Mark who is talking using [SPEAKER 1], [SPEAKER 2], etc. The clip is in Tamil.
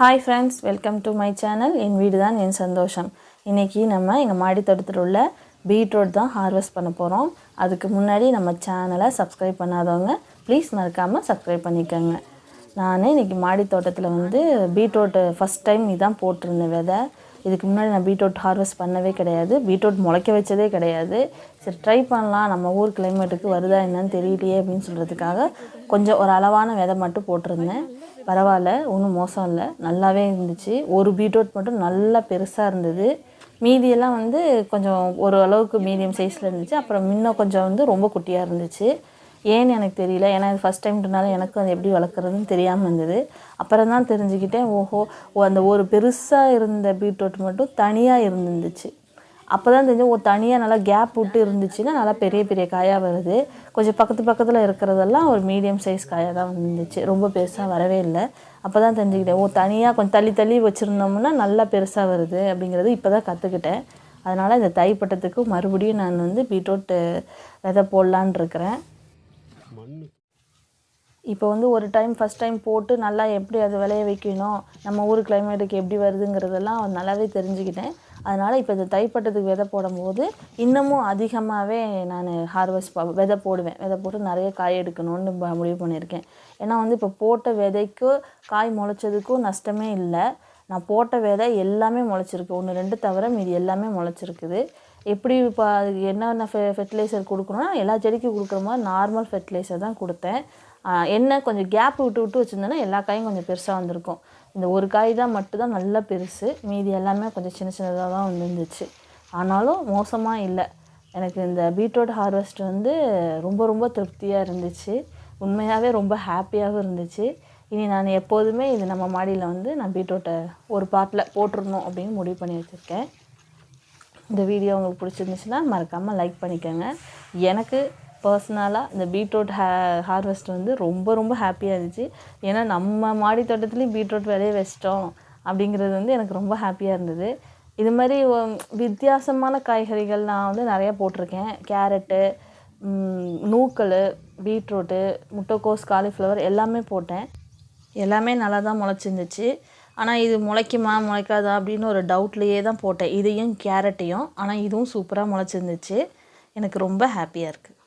[SPEAKER 1] Hi friends welcome to my channel என் வீடு தான் என் சந்தோஷம். இன்றைக்கி நம்ம எங்கள் மாடி தோட்டத்தில் உள்ள பீட்ரூட் தான் ஹார்வெஸ்ட் பண்ண போகிறோம் அதுக்கு முன்னாடி நம்ம சேனலை சப்ஸ்கிரைப் பண்ணாதவங்க ப்ளீஸ் மறக்காமல் சப்ஸ்கிரைப் பண்ணிக்கோங்க. நான் இன்றைக்கி மாடி தோட்டத்தில் வந்து பீட்ரூட்டு ஃபஸ்ட் டைம் இதான் போட்டிருந்தேன் விதை. இதுக்கு முன்னாடி நான் பீட்ரூட் ஹார்வெஸ்ட் பண்ணவே கிடையாது. பீட்ரூட் முளைக்க வச்சதே கிடையாது. சரி ட்ரை பண்ணலாம். நம்ம ஊர் கிளைமேட்டுக்கு வருதா என்னன்னு தெரியலையே அப்படின்னு சொல்கிறதுக்காக கொஞ்சம் ஒரு அளவான விதை மட்டும் போட்டிருந்தேன். பரவாயில்ல ஒன்றும் மோசம் இல்லை. நல்லாவே இருந்துச்சு. ஒரு பீட்ரூட் மட்டும் நல்லா பெருசாக இருந்தது. மீதியெல்லாம் வந்து கொஞ்சம் ஒரு அளவுக்கு மீடியம் சைஸில் இருந்துச்சு. அப்புறம் இன்னும் கொஞ்சம் வந்து ரொம்ப குட்டியாக இருந்துச்சு. ஏன்னு எனக்கு தெரியல. ஏன்னா இது ஃபஸ்ட் டைம்ன்றனால எனக்கும் அது எப்படி வளர்க்குறதுன்னு தெரியாமல் இருந்தது. அப்புறம் தான் தெரிஞ்சுக்கிட்டேன் ஓஹோ ஓ அந்த ஒரு பெருசாக இருந்த பீட்ரூட் மட்டும் தனியாக இருந்துருந்துச்சு அப்போ தான் தெரிஞ்சு ஒரு தனியாக நல்லா கேப் விட்டு இருந்துச்சுன்னா நல்லா பெரிய பெரிய காயாக வருது. கொஞ்சம் பக்கத்து பக்கத்தில் இருக்கிறதெல்லாம் ஒரு மீடியம் சைஸ் காயாக தான் வந்துச்சு. ரொம்ப பெருசாக வரவே இல்லை. அப்போ தான் தெரிஞ்சுக்கிட்டேன் ஓ தனியாக கொஞ்சம் தள்ளி தள்ளி வச்சுருந்தோம்னா நல்லா பெருசாக வருது அப்படிங்கிறது இப்போ தான் கற்றுக்கிட்டேன் அதனால் இந்த தைப்பட்டத்துக்கு மறுபடியும் நான் வந்து பீட்ரூட் விதை போடலான் இருக்கிறேன்.
[SPEAKER 2] மண்
[SPEAKER 1] இப்போ வந்து ஒரு டைம் ஃபஸ்ட் டைம் போட்டு நல்லா எப்படி அது விளைய வைக்கணும் நம்ம ஊர் கிளைமேட்டுக்கு எப்படி வருதுங்கிறதெல்லாம் நல்லாவே தெரிஞ்சுக்கிட்டேன். அதனால் இப்போ இந்த தைப்பட்டத்துக்கு விதை போடும்போது இன்னமும் அதிகமாகவே நான் ஹார்வெஸ்ட் விதை போடுவேன். விதை போட்டு நிறைய காய் எடுக்கணும்னு முடிவு பண்ணியிருக்கேன். ஏன்னா வந்து இப்போ போட்ட விதைக்கும் காய் முளைச்சதுக்கும் நஷ்டமே இல்லை. நான் போட்ட விதை எல்லாமே முளைச்சிருக்கு. ஒன்று ரெண்டு தவிர மீது எல்லாமே முளைச்சிருக்குது. எப்படி இப்போ அதுக்கு என்னென்ன ஃபெ ஃபெர்டிலைசர் கொடுக்கணும்னா எல்லா செடிக்கும் கொடுக்குற மாதிரி நார்மல் ஃபெர்டிலைசர் தான் கொடுத்தேன். என்ன கொஞ்சம் கேப் விட்டு விட்டு வச்சுருந்தேன்னா எல்லா காயும் கொஞ்சம் பெருசாக வந்திருக்கும். இந்த ஒரு காய் தான் மட்டும்தான் நல்லா பெருசு. மீதி எல்லாமே கொஞ்சம் சின்ன சின்னதாக தான் வந்துருந்துச்சு. ஆனாலும் மோசமாக இல்லை. எனக்கு இந்த பீட்ரூட் ஹார்வெஸ்ட் வந்து ரொம்ப ரொம்ப திருப்தியாக இருந்துச்சு. உண்மையாகவே ரொம்ப ஹாப்பியாகவும் இருந்துச்சு. இனி நான் எப்போதுமே இது நம்ம மாடியில் வந்து நான் பீட்ரூட்டை ஒரு பாட்டில் போட்டுருணும் அப்படின்னு முடிவு பண்ணி வச்சுருக்கேன். இந்த வீடியோ உங்களுக்கு பிடிச்சிருந்துச்சுன்னா மறக்காமல் லைக் பண்ணிக்கோங்க. எனக்கு பர்சனலாக இந்த பீட்ரூட் ஹே ஹார்வெஸ்ட் வந்து ரொம்ப ரொம்ப ஹாப்பியாக இருந்துச்சு. ஏன்னா நம்ம மாடி தோட்டத்துலேயும் பீட்ரூட் விளைய வச்சிட்டோம் அப்படிங்கிறது வந்து எனக்கு ரொம்ப ஹாப்பியாக இருந்தது. இது மாதிரி வித்தியாசமான காய்கறிகள் நான் வந்து நிறையா போட்டிருக்கேன். கேரட்டு நூக்கல் பீட்ரூட்டு முட்டைக்கோஸ் காலிஃப்ளவர் எல்லாமே போட்டேன். எல்லாமே நல்லா தான் முளைச்சிருந்துச்சு. ஆனால் இது முளைக்குமா முளைக்காதா அப்படின்னு ஒரு டவுட்லேயே தான் போட்டேன். இதையும் கேரட்டையும் ஆனால் இதுவும் சூப்பராக முளைச்சிருந்துச்சு. எனக்கு ரொம்ப ஹாப்பியாக இருக்குது